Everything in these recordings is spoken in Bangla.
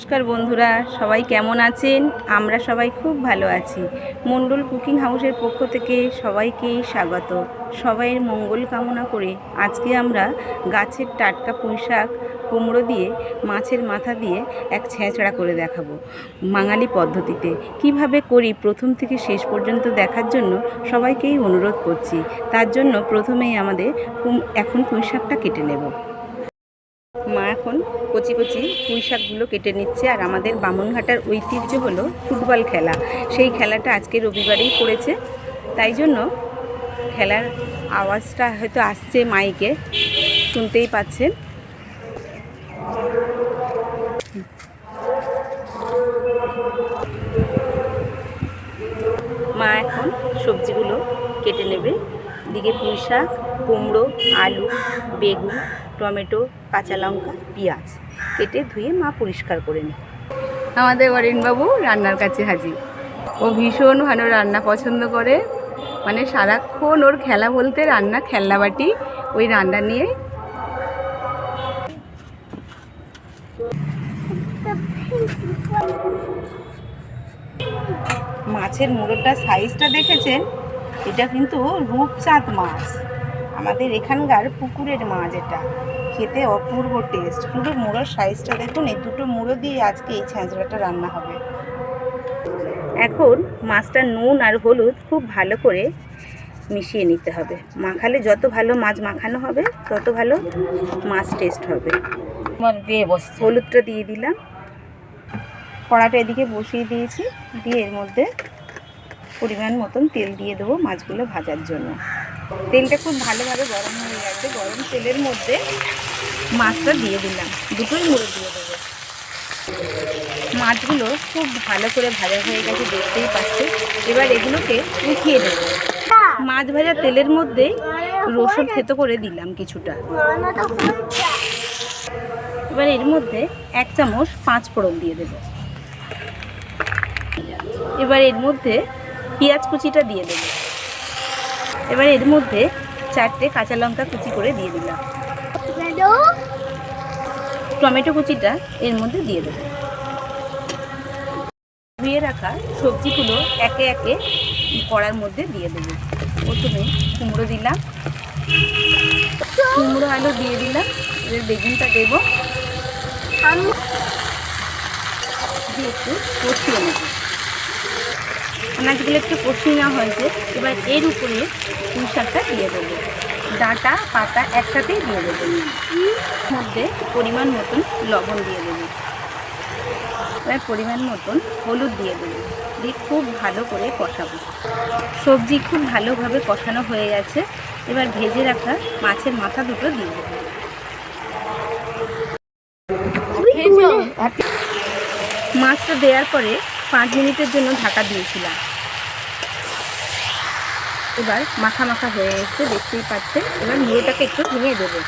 নমস্কার বন্ধুরা, সবাই কেমন আছেন? আমরা সবাই খুব ভালো আছি। মণ্ডল কুকিং হাউসের পক্ষ থেকে সবাইকেই স্বাগত। সবাইয়ের মঙ্গল কামনা করে আজকে আমরা গাছের টাটকা পুঁইশাক কুমড়ো দিয়ে, মাছের মাথা দিয়ে এক ছেঁচড়া করে দেখাবো বাঙালি পদ্ধতিতে। কীভাবে করি প্রথম থেকে শেষ পর্যন্ত দেখার জন্য সবাইকেই অনুরোধ করছি। তার জন্য প্রথমেই আমাদের এখন পুঁইশাকটা কেটে নেব। মা এখন কচি কচি পুঁই শাকগুলো কেটে নিচ্ছে আর আমাদের বামনঘাটার ঐতিহ্য হলো ফুটবল খেলা। সেই খেলাটা আজকে রবিবারেই পড়েছে। তাই জন্য খেলার আওয়াজটা হয়তো আসছে মাইকে, শুনতেই পাচ্ছেন। মা এখন সবজিগুলো কেটে নেবে। দিকে পুঁই শাক, কুমড়ো, আলু, বেগুন, টমেটো, কাঁচা লঙ্কা, পেঁয়াজ। কেটে ধুয়ে মা পরিষ্কার করে নেয় আমাদের অরিনবাবু রান্নার কাছে হাজির। ও ভীষণ ভালো রান্না পছন্দ করে। মানে সারাক্ষণ ওর খেলা বলতে রান্না খেলনাবাটি ওই রান্না নিয়ে। মাছের মুড়োটার সাইজটা দেখেছেন? এটা কিন্তু রূপচাঁদ মাছ। আমাদের এখানকার পুকুরের মাছ এটা খেতে অপূর্ব টেস্ট পুরো মুড়োর সাইজটা দেখুন এই দুটো মুড়ো দিয়ে আজকে এই ছ্যাঁচড়াটা রান্না হবে। এখন মাছটা নুন আর হলুদ খুব ভালো করে মিশিয়ে নিতে হবে। মাখালে যত ভালো মাছ মাখানো হবে তত ভালো মাছ টেস্ট হবে। দিয়ে বসছে। হলুদটা দিয়ে দিলাম। কড়াটা এদিকে বসিয়ে দিয়েছি। দিয়ে এর মধ্যে পরিমাণ মতন তেল দিয়ে দেবো মাছগুলো ভাজার জন্য। তেলটা খুব ভালোভাবে গরম হয়ে গেছে। গরম তেলের মধ্যে মাছটা দিয়ে দিলাম। দুটোই মুড়ে দিয়ে দেবো। মাছগুলো খুব ভালো করে ভাজা হয়ে গেছে, দেখতেই পাচ্ছে। এবার এগুলোকে উঠিয়ে দেবো। মাছ ভাজা তেলের মধ্যে রসুন থেতো করে দিলাম কিছুটা। এবার এর মধ্যে এক চামচ পাঁচ ফোড়ন দিয়ে দেবো। এবার এর মধ্যে পেঁয়াজ কুচিটা দিয়ে দেবো। এবার এর মধ্যে চারটে কাঁচা লঙ্কা কুচি করে দিয়ে দিলাম। টমেটো কুচিটা এর মধ্যে দিয়ে দেবো। ধুয়ে রাখা সবজিগুলো একে একে কড়ার মধ্যে দিয়ে দেবো। প্রথমে কুমড়ো দিলাম। কুমড়ো আলু দিয়ে দিলাম। এবার বেগুনটা দেবো। দিয়ে একটু কষিয়ে নেব। আনাজগুলো একটু কষিয়ে নেওয়া হয়েছে। এবার এর উপরে পুঁই শাকটা দিয়ে দেবো। ডাঁটা পাতা একসাথেই দিয়ে দেবো। মধ্যে পরিমাণ মতন লবণ দিয়ে দেবো। এবার পরিমাণ মতন হলুদ দিয়ে দেবো। দিয়ে খুব ভালো করে কষাবো। সবজি খুব ভালোভাবে কষানো হয়ে গেছে। এবার ভেজে রাখা মাছের মাথা দুটো দিয়ে দেবো। মাছটা দেওয়ার পরে পাঁচ মিনিটের জন্য ঢাকা দিয়েছিলাম। এবার মাখা মাখা হয়ে এসছে, দেখতেই পাচ্ছেন। এবার মুড়োটাকে একটু ভেঙে দেবো।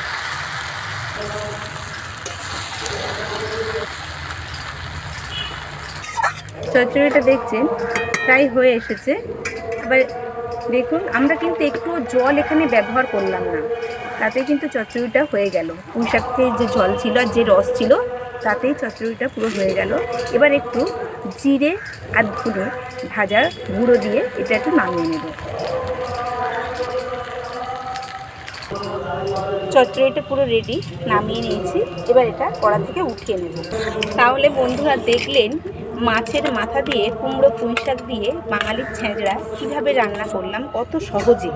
চচ্চড়িটা দেখছেন? প্রায় হয়ে এসেছে। এবার দেখুন, আমরা কিন্তু একটু জল এখানে ব্যবহার করলাম না। তাতে কিন্তু চচ্চড়িটা হয়ে গেল। পুঁই শাকের যে জল ছিল আর যে রস ছিল তাতেই চচ্চড়িটা পুরো হয়ে গেল। এবার একটু জিরে আর ধুলো ভাজা গুঁড়ো দিয়ে এটা একটু নামিয়ে নেব। চচ্চড়িটা পুরো রেডি নামিয়ে নিয়েছি। এবার এটা কড়া থেকে উঠিয়ে নেব। তাহলে বন্ধুরা দেখলেন, মাছের মাথা দিয়ে কুমড়ো পুঁই শাক দিয়ে বাঙালির ছেঁচড়া কীভাবে রান্না করলাম, কত সহজে।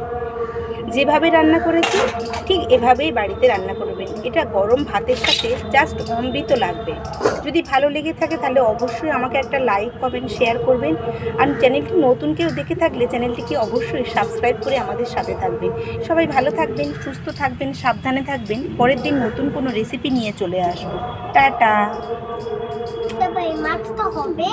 যেভাবে রান্না করেছি, ঠিক এভাবেই বাড়িতে রান্না করবেন। এটা গরম ভাতের সাথে জাস্ট অমৃত লাগবে। যদি ভালো লেগে থাকে তাহলে অবশ্যই আমাকে একটা লাইক কমেন্ট শেয়ার করবেন। আর চ্যানেলটি নতুন কেউ দেখে থাকলে চ্যানেলটিকে অবশ্যই সাবস্ক্রাইব করে আমাদের সাথে থাকবেন। সবাই ভালো থাকবেন, সুস্থ থাকবেন, সাবধানে থাকবেন। পরের দিন নতুন কোনো রেসিপি নিয়ে চলে আসব। টাটা। হবে।